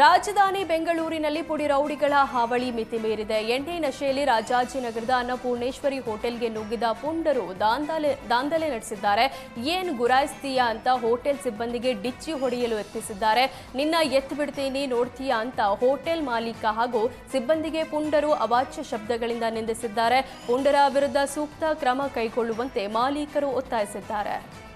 ರಾಜಧಾನಿ ಬೆಂಗಳೂರಿನಲ್ಲಿ ಪುಡಿ ರೌಡಿಗಳ ಹಾವಳಿ ಮಿತಿ ಮೀರಿದೆ ಎಣ್ಣೆ ನಶೆಯಲ್ಲಿ ರಾಜಾಜಿನಗರದ ಅನ್ನಪೂರ್ಣೇಶ್ವರಿ ಹೋಟೆಲ್ಗೆ ನುಗ್ಗಿದ ಪುಂಡರು ದಾಂಧಲೆ ದಾಂಧಲೆ ನಡೆಸಿದ್ದಾರೆ. ಏನು ಗುರಾಯಿಸ್ತೀಯಾ ಅಂತ ಹೋಟೆಲ್ ಸಿಬ್ಬಂದಿಗೆ ಡಿಚ್ಚಿ ಹೊಡೆಯಲು ಯತ್ನಿಸಿದ್ದಾರೆ. ನಿನ್ನ ಎತ್ತು ಬಿಡ್ತೀನಿ, ನೋಡ್ತೀಯಾ ಅಂತ ಹೋಟೆಲ್ ಮಾಲೀಕ ಹಾಗೂ ಸಿಬ್ಬಂದಿಗೆ ಪುಂಡರು ಅವಾಚ್ಯ ಶಬ್ದಗಳಿಂದ ನಿಂದಿಸಿದ್ದಾರೆ. ಪುಂಡರ ವಿರುದ್ಧ ಸೂಕ್ತ ಕ್ರಮ ಕೈಗೊಳ್ಳುವಂತೆ ಮಾಲೀಕರು ಒತ್ತಾಯಿಸಿದ್ದಾರೆ.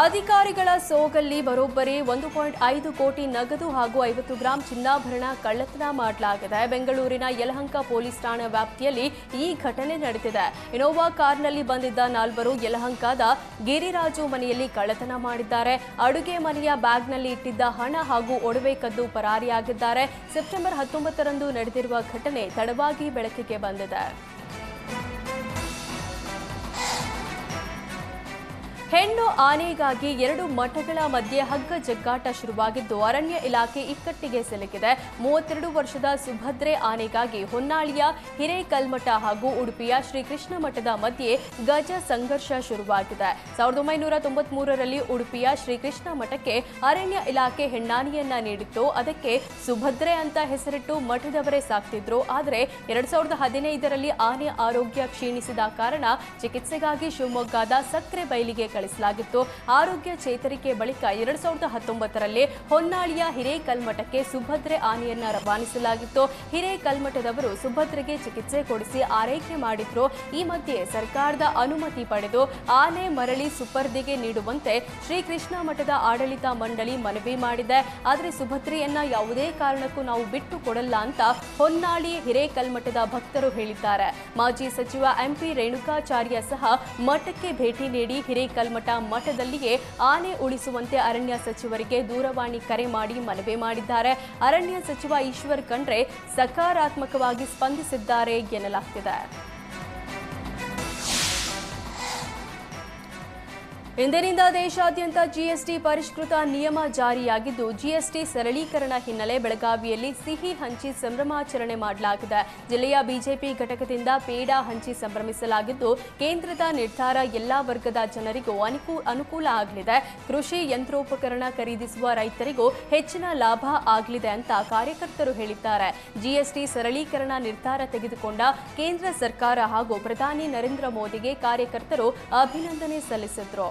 ಅಧಿಕಾರಿಗಳ ಸೋಗಲ್ಲಿ ಬರೋಬ್ಬರಿ ಒಂದು ಪಾಯಿಂಟ್ ಐದು ಕೋಟಿ ನಗದು ಹಾಗೂ ಐವತ್ತು ಗ್ರಾಂ ಚಿನ್ನಾಭರಣ ಕಳ್ಳತನ ಮಾಡಲಾಗಿದೆ. ಬೆಂಗಳೂರಿನ ಯಲಹಂಕ ಪೊಲೀಸ್ ಠಾಣೆ ವ್ಯಾಪ್ತಿಯಲ್ಲಿ ಈ ಘಟನೆ ನಡೆದಿದೆ ಇನೋವಾ ಕಾರ್ನಲ್ಲಿ ಬಂದಿದ್ದ ನಾಲ್ವರು ಯಲಹಂಕದ ಗಿರಿರಾಜು ಮನೆಯಲ್ಲಿ ಕಳ್ಳತನ ಮಾಡಿದ್ದಾರೆ. ಅಡುಗೆ ಮನೆಯ ಬ್ಯಾಗ್ನಲ್ಲಿ ಇಟ್ಟಿದ್ದ ಹಣ ಹಾಗೂ ಒಡವೆ ಕದ್ದು ಪರಾರಿಯಾಗಿದ್ದಾರೆ. ಸೆಪ್ಟೆಂಬರ್ ಹತ್ತೊಂಬತ್ತರಂದು ನಡೆದಿರುವ ಘಟನೆ ತಡವಾಗಿ ಬೆಳಕಿಗೆ ಬಂದಿದೆ. ಹೆಣ್ಣು ಆನೆಗಾಗಿ ಎರಡು ಮಠಗಳ ಮಧ್ಯೆ ಹಗ್ಗ ಜಗ್ಗಾಟ ಶುರುವಾಗಿದ್ದು, ಅರಣ್ಯ ಇಲಾಖೆ ಇಕ್ಕಟ್ಟಿಗೆ ಸಿಲುಕಿದೆ. ಮೂವತ್ತೆರಡು ವರ್ಷದ ಸುಭದ್ರೆ ಆನೆಗಾಗಿ ಹೊನ್ನಾಳಿಯ ಹಿರೇಕಲ್ಮಠ ಹಾಗೂ ಉಡುಪಿಯ ಶ್ರೀಕೃಷ್ಣ ಮಠದ ಮಧ್ಯೆ ಗಜ ಸಂಘರ್ಷ ಶುರುವಾಗಿದೆ. ಸಾವಿರದ ಒಂಬೈನೂರ ತೊಂಬತ್ಮೂರರಲ್ಲಿ ಉಡುಪಿಯ ಶ್ರೀಕೃಷ್ಣ ಮಠಕ್ಕೆ ಅರಣ್ಯ ಇಲಾಖೆ ಹೆಣ್ಣಾನಿಯನ್ನ ನೀಡಿತ್ತು. ಅದಕ್ಕೆ ಸುಭದ್ರೆ ಅಂತ ಹೆಸರಿಟ್ಟು ಮಠದವರೇ ಸಾಕ್ತಿದ್ರು. ಆದರೆ ಎರಡ್ ಸಾವಿರದ ಹದಿನೈದರಲ್ಲಿ ಆನೆ ಆರೋಗ್ಯ ಕ್ಷೀಣಿಸಿದ ಕಾರಣ ಚಿಕಿತ್ಸೆಗಾಗಿ ಶಿವಮೊಗ್ಗದ ಸಕ್ಕರೆ ಬೈಲಿಗೆ ಕಳಿಸಲಾಗಿತ್ತು ಆರೋಗ್ಯ ಚೇತರಿಕೆ ಬಳಿಕ ಎರಡ್ ಸಾವಿರದ ಹತ್ತೊಂಬತ್ತರಲ್ಲಿ ಹೊನ್ನಾಳಿಯ ಹಿರೇಕಲ್ಮಠಕ್ಕೆ ಸುಭದ್ರೆ ಆನೆಯನ್ನ ರವಾನಿಸಲಾಗಿತ್ತು. ಹಿರೇಕಲ್ಮಠದವರು ಸುಭದ್ರೆಗೆ ಚಿಕಿತ್ಸೆ ಕೊಡಿಸಿ ಆರೈಕೆ ಮಾಡಿದ್ರು. ಈ ಮಧ್ಯೆ ಸರ್ಕಾರದ ಅನುಮತಿ ಪಡೆದು ಆನೆ ಮರಳಿ ಸುಪರ್ದಿಗೆ ನೀಡುವಂತೆ ಶ್ರೀಕೃಷ್ಣ ಮಠದ ಆಡಳಿತ ಮಂಡಳಿ ಮನವಿ ಮಾಡಿದೆ. ಆದರೆ ಸುಭದ್ರೆಯನ್ನ ಯಾವುದೇ ಕಾರಣಕ್ಕೂ ನಾವು ಬಿಟ್ಟು ಕೊಡಲ್ಲ ಅಂತ ಹೊನ್ನಾಳಿ ಹಿರೇಕಲ್ಮಠದ ಭಕ್ತರು ಹೇಳಿದ್ದಾರೆ. ಮಾಜಿ ಸಚಿವ ಎಂಪಿ ರೇಣುಕಾಚಾರ್ಯ ಸಹ ಮಠಕ್ಕೆ ಭೇಟಿ ನೀಡಿ ಹಿರೇಕಲ್ಮಠ ಮಠದಲ್ಲಿಯೇ ಆನೆ ಉಳಿಸುವಂತೆ ಅರಣ್ಯ ಸಚಿವರಿಗೆ ದೂರವಾಣಿ ಕರೆ ಮಾಡಿ ಮನವಿ ಮಾಡಿದ್ದಾರೆ. ಅರಣ್ಯ ಸಚಿವ ಈಶ್ವರ್ ಖಂಡ್ರೆ ಸಕಾರಾತ್ಮಕವಾಗಿ ಸ್ಪಂದಿಸಿದ್ದಾರೆ ಎನ್ನಲಾಗ್ತಿದೆ. ಇಂದಿನಿಂದ ದೇಶಾದ್ಯಂತ ಜಿಎಸ್ಟಿ ಪರಿಷ್ಕೃತ ನಿಯಮ ಜಾರಿಯಾಗಿದ್ದು, ಜಿಎಸ್ಟಿ ಸರಳೀಕರಣ ಹಿನ್ನೆಲೆ ಬೆಳಗಾವಿಯಲ್ಲಿ ಸಿಹಿ ಹಂಚಿ ಸಂಭ್ರಮಾಚರಣೆ ಮಾಡಲಾಗಿದೆ. ಜಿಲ್ಲೆಯ ಬಿಜೆಪಿ ಘಟಕದಿಂದ ಪೇಡ ಹಂಚಿ ಸಂಭ್ರಮಿಸಲಾಗಿದ್ದು, ಕೇಂದ್ರದ ನಿರ್ಧಾರ ಎಲ್ಲಾ ವರ್ಗದ ಜನರಿಗೂ ಅನುಕೂ, ಅನುಕೂಲ ಆಗಲಿದೆ. ಕೃಷಿ ಯಂತ್ರೋಪಕರಣ ಖರೀದಿಸುವ ರೈತರಿಗೂ ಹೆಚ್ಚಿನ ಲಾಭ ಆಗಲಿದೆ ಅಂತ ಕಾರ್ಯಕರ್ತರು ಹೇಳಿದ್ದಾರೆ. ಜಿಎಸ್ಟಿ ಸರಳೀಕರಣ ನಿರ್ಧಾರ ತೆಗೆದುಕೊಂಡ ಕೇಂದ್ರ ಸರ್ಕಾರ ಹಾಗೂ ಪ್ರಧಾನಿ ನರೇಂದ್ರ ಮೋದಿಗೆ ಕಾರ್ಯಕರ್ತರು ಅಭಿನಂದನೆ ಸಲ್ಲಿಸಿದ್ರು.